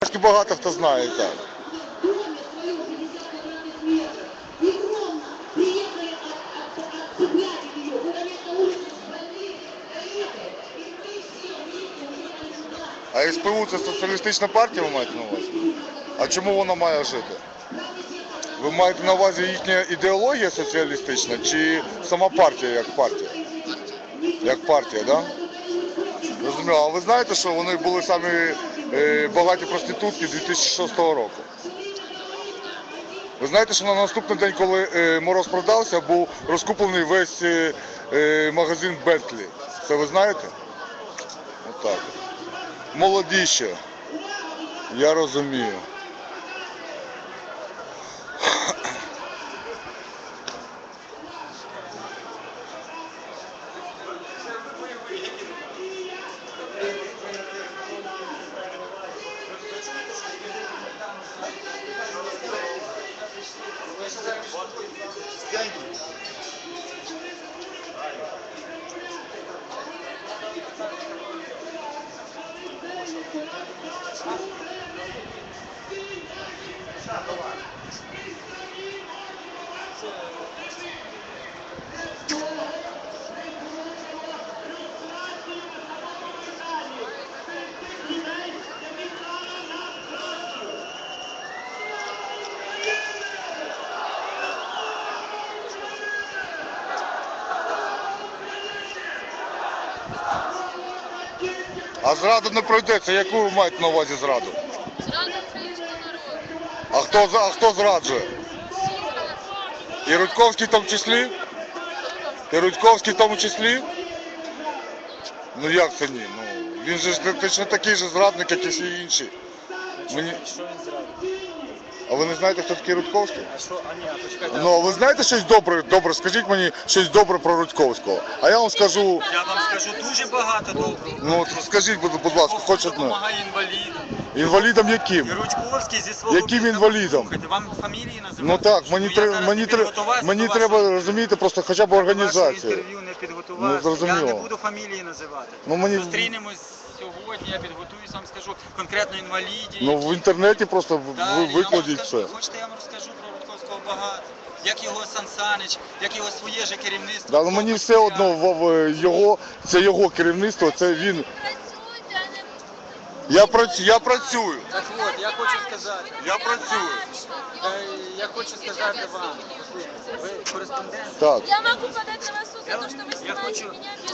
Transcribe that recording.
Трошки багато хто знає так. А СПУ це соціалістична партія, ви маєте на увазі? А чому вона має жити? Ви маєте на увазі їхня ідеологія соціалістична чи сама партія як партія? Як партія, так? Да? Розумію, а ви знаєте, що вони були самі е, багаті проститутки з 2006 року? Ви знаєте, що на наступний день, коли е, мороз продався, був розкуплений весь е, е, магазин Бентлі. Це ви знаєте? Отак. Молоді ще. Я розумію. А зрада не пройдеться. Яку ви маєте на увазі зраду? Зрада українського народу. А хто, а хто зраджує? І Рудьковський в тому числі? І Рудьковський в тому числі? Ну як це ні? Ну, він же точно такий же зрадник, як і всі інші. Мені... Що він зрадив? А ви не знаєте, хто такий Рудьковський? А що, а ні, а почекайте. Ну, а ви знаєте щось добре, добре, скажіть мені щось добре про Рудьковського. А я вам скажу, Я вам скажу дуже багато доброго. ну от скажіть, будь, будь ласка, хоч одне. Допомагає інвалідам. Інвалідам І яким? Ручковський зі свого Яким міста, інвалідам? Слухайте, вам фамілії називати? Ну так, мені я треба, зараз мені не треба, підготувався мені до вашого- треба розумієте, просто хоча б до вашого організацію. інтерв'ю не підготувався. Ну, зрозуміло. Я не буду фамілії називати. Ну, мені- Зустрінемось сьогодні, я підготуюсь, вам скажу конкретно інвалідів. Ну в інтернеті просто Да, ви я вам викладіть розкажу. все. Хочете, я вам розкажу про Рудковського багато. Як його Сан Санич, як його своє же керівництво. Да, ну мені все одно в, в його, це його керівництво, це він. Працюйте, а не Я працюю, я працюю. Так от, я хочу сказати. Я працюю. Е, Я хочу сказати вам, ви кореспондент. Так. Я могу подать на вас в суд за то, что вы я снимаете хочу- меня без